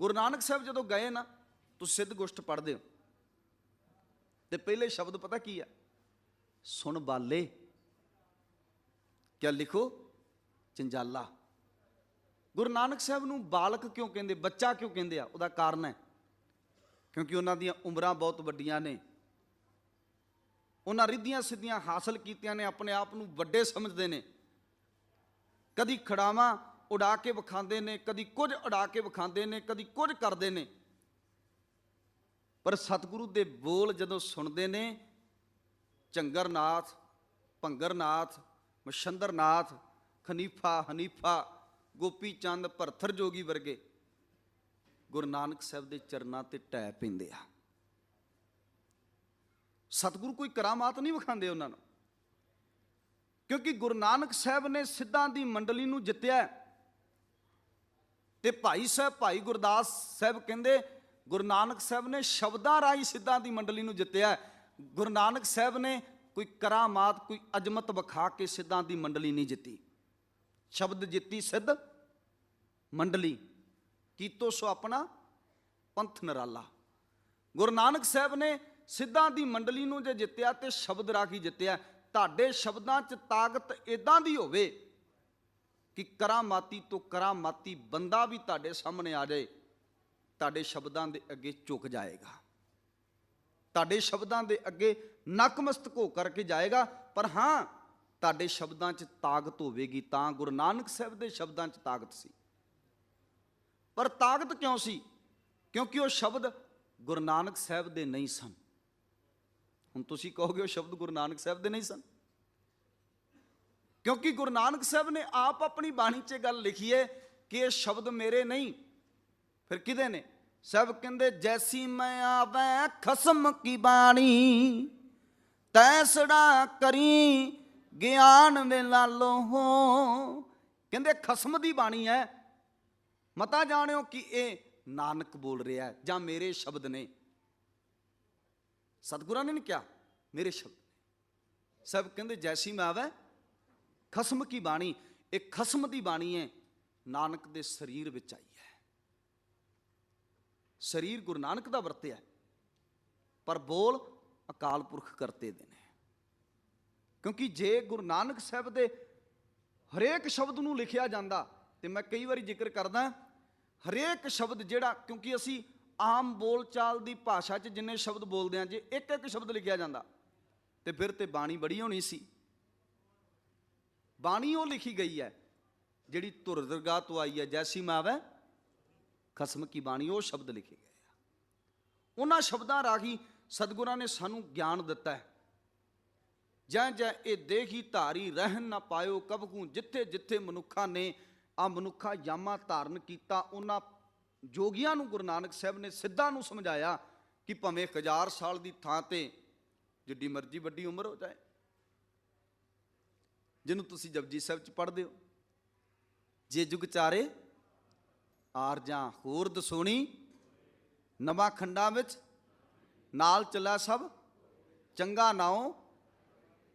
ਗੁਰੂ ਨਾਨਕ ਸਾਹਿਬ ਜਦੋਂ ਗਏ ਨਾ ਤੁਸੀਂ ਸਿੱਧ ਗੁਸ਼ਟ ਪੜ੍ਹਦੇ ਹੋ। ਤੇ ਪਹਿਲੇ ਸ਼ਬਦ ਪਤਾ ਕੀ ਆ? ਸੁਣ ਬਾਲੇ। ਕਿਆ ਲਿਖੋ? ਚੰਜਾਲਾ। ਗੁਰੂ ਨਾਨਕ ਸਾਹਿਬ ਨੂੰ ਬਾਲਕ ਕਿਉਂ ਕਹਿੰਦੇ, ਬੱਚਾ ਕਿਉਂ ਕਹਿੰਦੇ ਆ? ਉਹਦਾ ਕਾਰਨ ਹੈ। ਕਿਉਂਕਿ ਉਹਨਾਂ ਦੀਆਂ ਉਮਰਾਂ ਬਹੁਤ ਵੱਡੀਆਂ ਨੇ। ਉਹਨਾਂ ਰਿੱਧੀਆਂ ਸਿੱਧੀਆਂ ਹਾਸਲ ਕੀਤੀਆਂ ਨੇ, ਆਪਣੇ ਆਪ ਨੂੰ ਵੱਡੇ ਸਮਝਦੇ ਨੇ। ਕਦੀ ਖੜਾਵਾਂ ਉਡਾ ਕੇ ਵਿਖਾਉਂਦੇ ਨੇ, ਕਦੀ ਕੁਝ ਉਡਾ ਕੇ ਵਿਖਾਉਂਦੇ ਨੇ, ਕਦੀ ਕੁਝ ਕਰਦੇ ਨੇ। ਪਰ ਸਤਿਗੁਰੂ ਦੇ ਬੋਲ ਜਦੋਂ ਸੁਣਦੇ ਨੇ, ਚੰਗਰਨਾਥ, ਭੰਗਰਨਾਥ ਮਸ਼ੰਦਰਨਾਥ ਖਨੀਫਾ, ਹਨੀਫਾ, ਗੋਪੀ ਚੰਦ, ਭਰਥਰ ਜੋਗੀ ਵਰਗੇ ਗੁਰੂ ਨਾਨਕ ਸਾਹਿਬ ਦੇ ਚਰਨਾਂ ਤੇ ਟੈ ਪੈਂਦੇ ਆ। ਸਤਿਗੁਰੂ ਕੋਈ ਕਰਾਮਾਤ ਨਹੀਂ ਵਿਖਾਉਂਦੇ ਉਹਨਾਂ ਨੂੰ। ਕਿਉਂਕਿ ਗੁਰੂ ਨਾਨਕ ਸਾਹਿਬ ਨੇ ਸਿੱਧਾਂ ਦੀ ਮੰਡਲੀ ਨੂੰ ਜਿੱਤਿਆ। ਤੇ ਭਾਈ ਸਾਹਿਬ, ਭਾਈ ਗੁਰਦਾਸ ਸਾਹਿਬ ਕਹਿੰਦੇ, ਗੁਰੂ ਨਾਨਕ ਸਾਹਿਬ ਨੇ ਸ਼ਬਦਾਂ ਰਾਹੀਂ ਸਿੱਧਾਂ ਦੀ ਮੰਡਲੀ ਨੂੰ ਜਿੱਤਿਆ ਗੁਰੂ ਨਾਨਕ ਸਾਹਿਬ ਨੇ ਕੋਈ ਕਰਾਮਾਤ, ਕੋਈ ਅਜਮਤ ਵਿਖਾ ਕੇ ਸਿੱਧਾਂ ਦੀ ਮੰਡਲੀ ਨਹੀਂ ਜਿੱਤੀ। ਸ਼ਬਦ ਜਿੱਤੀ ਸਿੱਧ ਮੰਡਲੀ। ਕੀਤੋ ਸੋ ਆਪਣਾ? ਪੰਥ ਨਰਾਲਾ। ਗੁਰੂ ਨਾਨਕ ਸਾਹਿਬ ਨੇ ਸਿੱਧਾਂ ਦੀ ਮੰਡਲੀ ਨੂੰ ਜੇ ਜਿੱਤਿਆ ਤੇ ਸ਼ਬਦ ਰਾਖੀ ਜਿੱਤਿਆ। ਤੁਹਾਡੇ ਸ਼ਬਦਾਂ 'ਚ ਤਾਕਤ ਇਦਾਂ ਦੀ ਹੋਵੇ ਕਿ ਕਰਾਮਾਤੀ ਤੋਂ ਕਰਾਮਾਤੀ ਬੰਦਾ ਵੀ ਤੁਹਾਡੇ ਸਾਹਮਣੇ ਆ ਜਾਏ, ਤੁਹਾਡੇ ਸ਼ਬਦਾਂ ਦੇ ਅੱਗੇ ਝੁਕ ਜਾਏਗਾ। ਤੁਹਾਡੇ ਸ਼ਬਦਾਂ ਦੇ ਅੱਗੇ ਨਕਮਸਤਕ ਹੋ ਕਰਕੇ ਜਾਏਗਾ, ਪਰ ਹਾਂ, ਤੁਹਾਡੇ ਸ਼ਬਦਾਂ 'ਚ ਤਾਕਤ ਹੋਵੇਗੀ, ਤਾਂ ਗੁਰੂ ਨਾਨਕ ਸਾਹਿਬ ਦੇ ਸ਼ਬਦਾਂ 'ਚ ਤਾਕਤ ਸੀ। ਪਰ ਤਾਕਤ ਕਿਉਂ ਸੀ? ਕਿਉਂਕਿ ਉਹ ਸ਼ਬਦ ਗੁਰੂ ਨਾਨਕ ਸਾਹਿਬ ਦੇ ਨਹੀਂ ਸਨ। ਹੁਣ ਤੁਸੀਂ ਕਹੋਗੇ ਉਹ ਸ਼ਬਦ ਗੁਰੂ ਨਾਨਕ ਸਾਹਿਬ ਦੇ ਨਹੀਂ ਸਨ? ਕਿਉਂਕਿ ਗੁਰੂ ਨਾਨਕ ਸਾਹਿਬ ਨੇ ਆਪ ਆਪਣੀ ਬਾਣੀ 'ਚ ਗੱਲ ਲਿਖੀ ਹੈ ਕਿ ਇਹ ਸ਼ਬਦ ਮੇਰੇ ਨਹੀਂ, ਫਿਰ ਕਿਹਦੇ ਨੇ? ਸਭ ਕਹਿੰਦੇ, ਜੈਸੀ ਮੈਂ ਆਵੈ, ਖਸਮ ਕੀ ਬਾਣੀ? ਤੈਸੜਾ ਕਰੀ, ਗਿਆਨ ਵੇਲਾ ਲੋਹੋ। ਕਹਿੰਦੇ, ਖਸਮ ਦੀ ਬਾਣੀ ਹੈ। ਮਤਾ ਜਾਣਿਓ ਕਿ ਇਹ ਨਾਨਕ ਬੋਲ ਰਿਹਾ ਹੈ, ਜਾਂ ਮੇਰੇ ਸ਼ਬਦ ਨੇ। ਸਤਿਗੁਰਾਂ ਨੇ ਨਹੀਂ ਕਿਹਾ, ਮੇਰੇ ਸ਼ਬਦ ਨੇ। ਸਭ ਕਹਿੰਦੇ, ਜੈਸੀ ਮੈਂ ਆਵੈ ਖਸਮ ਕੀ ਬਾਣੀ? ਇਹ ਖਸਮ ਦੀ ਬਾਣੀ ਹੈ, ਨਾਨਕ ਦੇ ਸਰੀਰ ਵਿੱਚ ਆਈ ਹੈ। ਸਰੀਰ ਗੁਰੂ ਨਾਨਕ ਦਾ ਵਰਤਿਆ ਪਰ ਬੋਲ ਅਕਾਲ ਪੁਰਖ ਕਰਤੇ ਦੇ ਨੇ। ਕਿਉਂਕਿ ਜੇ ਗੁਰੂ ਨਾਨਕ ਸਾਹਿਬ ਦੇ ਹਰੇਕ ਸ਼ਬਦ ਨੂੰ ਲਿਖਿਆ ਜਾਂਦਾ, ਤੇ ਮੈਂ ਕਈ ਵਾਰੀ ਜ਼ਿਕਰ ਕਰਦਾ, ਹਰੇਕ ਸ਼ਬਦ ਜਿਹੜਾ, ਕਿਉਂਕਿ ਅਸੀਂ ਆਮ ਬੋਲਚਾਲ ਦੀ ਭਾਸ਼ਾ 'ਚ ਜਿੰਨੇ ਸ਼ਬਦ ਬੋਲਦੇ ਹਾਂ, ਜੇ ਇੱਕ ਇੱਕ ਸ਼ਬਦ ਲਿਖਿਆ ਜਾਂਦਾ, ਤੇ ਫਿਰ ਤੇ ਬਾਣੀ ਬੜੀ ਹੋਣੀ ਸੀ। ਬਾਣੀ ਉਹ ਲਿਖੀ ਗਈ ਹੈ, ਜਿਹੜੀ ਧੁਰ ਦਰਗਾਹ ਤੋਂ ਆਈ ਹੈ, ਜੈਸੀ ਮਾਵੈ ਖਸਮ ਕੀ ਬਾਣੀ, ਉਹ ਸ਼ਬਦ ਲਿਖੇ ਗਏ ਆ। ਉਹਨਾਂ ਸ਼ਬਦਾਂ ਰਾਹੀਂ ਸਤਿਗੁਰਾਂ ਨੇ ਸਾਨੂੰ ਗਿਆਨ ਦਿੱਤਾ ਹੈ। ਜੈ ਜੈ ਇਹ ਦੇਹੀ ਧਾਰੀ ਰਹਿਣ ਨਾ ਪਾਇਓ ਕਬਕੂ ਜਿੱਥੇ ਜਿੱਥੇ ਮਨੁੱਖਾਂ ਨੇ ਆ ਮਨੁੱਖਾ ਯਾਮਾ ਧਾਰਨ ਕੀਤਾ, ਉਹਨਾਂ ਜੋਗੀਆਂ ਨੂੰ ਗੁਰੂ ਨਾਨਕ ਸਾਹਿਬ ਨੇ ਸਿੱਧਾ ਨੂੰ ਸਮਝਾਇਆ ਕਿ ਭਵੇਂ ਹਜ਼ਾਰ ਸਾਲ ਦੀ ਥਾਂ ਤੇ, ਜਿੱਡੀ ਮਰਜ਼ੀ ਵੱਡੀ ਉਮਰ ਹੋ ਜਾਏ ਜਿਹਨੂੰ ਤੁਸੀਂ ਜਪਜੀ ਸਾਹਿਬ ਚ ਪੜ੍ਹਦੇ ਹੋ। ਜੇ ਜੁਗ ਚਾਰੇ, ਆਰ ਜਾਂ ਹੋਰ ਦਸੋਣੀ, ਨਵਾਂ ਖੰਡਾਂ ਵਿੱਚ ਨਾਲ ਚੱਲਾ ਸਭ, ਚੰਗਾ ਨਾਉ,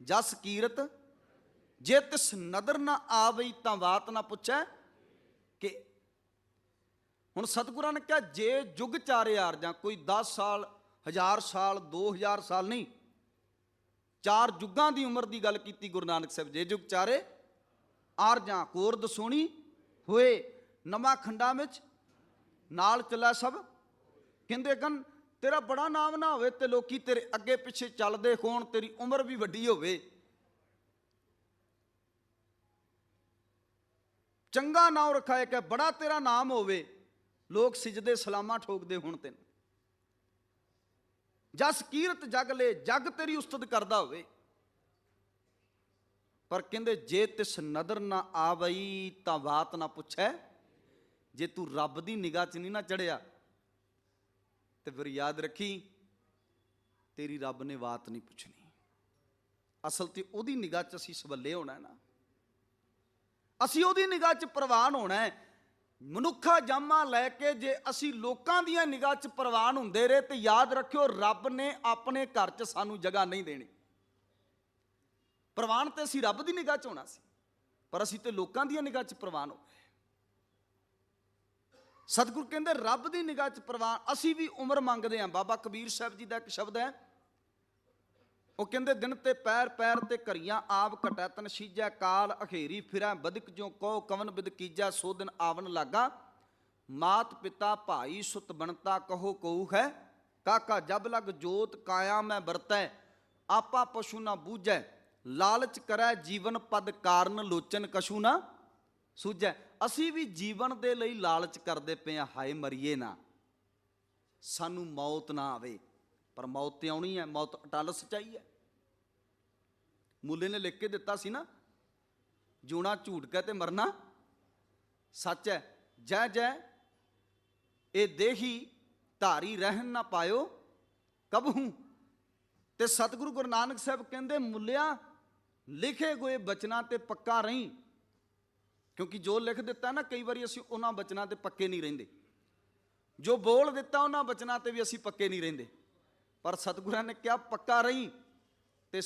ਜਸ ਕੀਰਤ, ਜੇ ਤਿਸ ਨਦਰ ਨਾ ਆਵਈ ਤਾਂ ਬਾਤ ਨਾ ਪੁੱਛੈ ਕਿ ਹੁਣ ਸਤਿਗੁਰਾਂ ਨੇ ਕਿਹਾ, ਜੇ ਜੁਗ ਚਾਰੇ ਆਰ ਜਾਂ ਕੋਈ 10 ਸਾਲ 1000 ਸਾਲ 2000 ਸਾਲ ਨਹੀਂ ਚਾਰ ਜੁਗਾਂ ਦੀ ਉਮਰ ਦੀ ਗੱਲ ਕੀਤੀ ਗੁਰੂ ਨਾਨਕ ਸਾਹਿਬ ਜੇ। ਜੁਗ ਚਾਰੇ ਆਰ ਜਾਂ ਕੋਰ ਦਸੋਣੀ ਹੋਏ, ਨਵਾਂ ਖੰਡਾਂ ਵਿੱਚ ਨਾਲ ਚੱਲਾ ਸਭ। ਕਹਿੰਦੇ ਕਨ ਤੇਰਾ ਬੜਾ ਨਾਮ ਨਾ ਹੋਵੇ ਤੇ ਲੋਕੀ ਤੇਰੇ ਅੱਗੇ ਪਿੱਛੇ ਚੱਲਦੇ ਹੋਣ, ਤੇਰੀ ਉਮਰ ਵੀ ਵੱਡੀ ਹੋਵੇ। ਚੰਗਾ ਨਾਮ ਰੱਖਾ ਇੱਕ ਬੜਾ ਤੇਰਾ ਨਾਮ ਹੋਵੇ। ਲੋਕ ਸਿਜਦੇ ਸਲਾਮਾਂ ਠੋਕਦੇ ਹੁਣ ਤੈਨੂੰ। ਜਸ ਕੀਰਤ ਜਗ ਲੈ, ਜਗ ਤੇਰੀ ਉਸਤਤ ਕਰਦਾ ਹੋਵੇ। ਪਰ ਕਹਿੰਦੇ, ਜੇ ਤਿਸ ਨਦਰ ਨਾ ਆਵਈ ਤਾਂ ਬਾਤ ਨਾ ਪੁੱਛੈ। ਜੇ ਤੂੰ ਰੱਬ ਦੀ ਨਿਗਾਹ 'ਚ ਨਹੀਂ ਨਾ ਚੜਿਆ, ਤੇ ਫਿਰ ਯਾਦ ਰੱਖੀ, ਤੇਰੀ ਰੱਬ ਨੇ ਬਾਤ ਨਹੀਂ ਪੁੱਛਣੀ। ਅਸਲ ਤੇ ਉਹਦੀ ਨਿਗਾਹ 'ਚ ਅਸੀਂ ਸਵੱਲੇ ਹੋਣਾ ਨਾ। ਅਸੀਂ ਉਹਦੀ ਨਿਗਾਹ 'ਚ ਪ੍ਰਵਾਨ ਹੋਣਾ ਹੈ। ਮਨੁੱਖਾ ਜਾਮਾ ਲੈ ਕੇ ਜੇ ਅਸੀਂ ਲੋਕਾਂ ਦੀਆਂ ਨਿਗਾਹ 'ਚ ਪ੍ਰਵਾਨ ਹੁੰਦੇ ਰਹੇ ਤੇ ਯਾਦ ਰੱਖਿਓ, ਰੱਬ ਨੇ ਆਪਣੇ ਘਰ 'ਚ ਸਾਨੂੰ ਜਗ੍ਹਾ ਨਹੀਂ ਦੇਣੀ। ਪ੍ਰਵਾਨ ਤੇ ਅਸੀਂ ਰੱਬ ਦੀ ਨਿਗਾਹ 'ਚ ਹੋਣਾ ਸੀ, ਪਰ ਅਸੀਂ ਤੇ ਲੋਕਾਂ ਦੀਆਂ ਨਿਗਾਹ 'ਚ ਪ੍ਰਵਾਨ ਹੋ ਗਏ। ਸਤਿਗੁਰ ਕਹਿੰਦੇ, ਰੱਬ ਦੀ ਨਿਗਾਹ 'ਚ ਪ੍ਰਵਾਨ, ਅਸੀਂ ਵੀ ਉਮਰ ਮੰਗਦੇ ਹਾਂ। ਬਾਬਾ ਕਬੀਰ ਸਾਹਿਬ ਜੀ ਦਾ ਇੱਕ ਸ਼ਬਦ ਹੈ ਉਹ ਕਹਿੰਦੇ, ਦਿਨ ਤੇ ਪੈਰ ਪੈਰ ਤੇ ਘਰੀਆਂ ਆਪ ਘਟੈ ਤਨ ਸੀਜੈ ਕਾਲ ਅਖੇਰੀ, ਫਿਰੈ ਬਦਕ ਜੋ ਕੋ ਕਵਨ ਬਿਦ ਕੀਜੈ ਸੋ ਦਿਨ ਆਵਨ ਲਾਗਾ। ਮਾਤ ਪਿਤਾ ਭਾਈ ਸੁਤ ਬਣਤਾ ਕਹੋ ਕਉ ਹੈ, ਕਾਕਾ ਜਬ ਲਗ ਜੋਤ ਕਾਇਆ ਮੈਂ ਵਰਤੈ, ਆਪਾ ਪਸ਼ੂ ਨਾ ਬੂਝੈ, ਲਾਲਚ ਕਰੈ ਜੀਵਨ ਪਦ ਕਾਰਨ ਲੋਚਨ ਕਸ਼ੂ ਨਾ ਸੂਝੈ। ਅਸੀਂ ਵੀ ਜੀਵਨ ਦੇ ਲਈ ਲਾਲਚ ਕਰਦੇ ਪਏ ਆ ਹਾਏ ਮਰੀਏ ਨਾ, ਸਾਨੂੰ ਮੌਤ ਨਾ ਆਵੇ। ਪਰ ਮੌਤ ਤੇ ਆਉਣੀ ਹੈ, ਮੌਤ ਅਟਲ ਸਚਾਈ ਹੈ। ਮੁੱਲੇ ਨੇ ਲਿਖ ਕੇ ਦਿੱਤਾ ਸੀ ਨਾ ਜੂਣਾ ਝੂਠ ਕਹਿ ਤੇ ਮਰਨਾ ਸੱਚ ਹੈ। ਜੈ ਜੈ ਇਹ ਦੇਹੀ ਧਾਰੀ ਰਹਿਣ ਨਾ ਪਾਇਓ ਕਬਹੂ ਤੇ ਸਤਿਗੁਰੂ ਗੁਰੂ ਨਾਨਕ ਸਾਹਿਬ ਕਹਿੰਦੇ, ਮੁੱਲਿਆ, ਲਿਖੇ ਗਏ ਬਚਨਾਂ ਤੇ ਪੱਕਾ ਰਹੀਂ। ਕਿਉਂਕਿ ਜੋ ਲਿਖ ਦਿੱਤਾ ਨਾ, ਕਈ ਵਾਰੀ ਅਸੀਂ ਉਹਨਾਂ ਬਚਨਾਂ ਤੇ ਪੱਕੇ ਨਹੀਂ ਰਹਿੰਦੇ। ਜੋ ਬੋਲ ਦਿੱਤਾ, ਉਹਨਾਂ ਬਚਨਾਂ ਤੇ ਵੀ ਅਸੀਂ ਪੱਕੇ ਨਹੀਂ ਰਹਿੰਦੇ। ਪਰ ਸਤਿਗੁਰਾਂ ਨੇ ਕਿਹਾ ਪੱਕਾ ਰਹੀ ਤੇ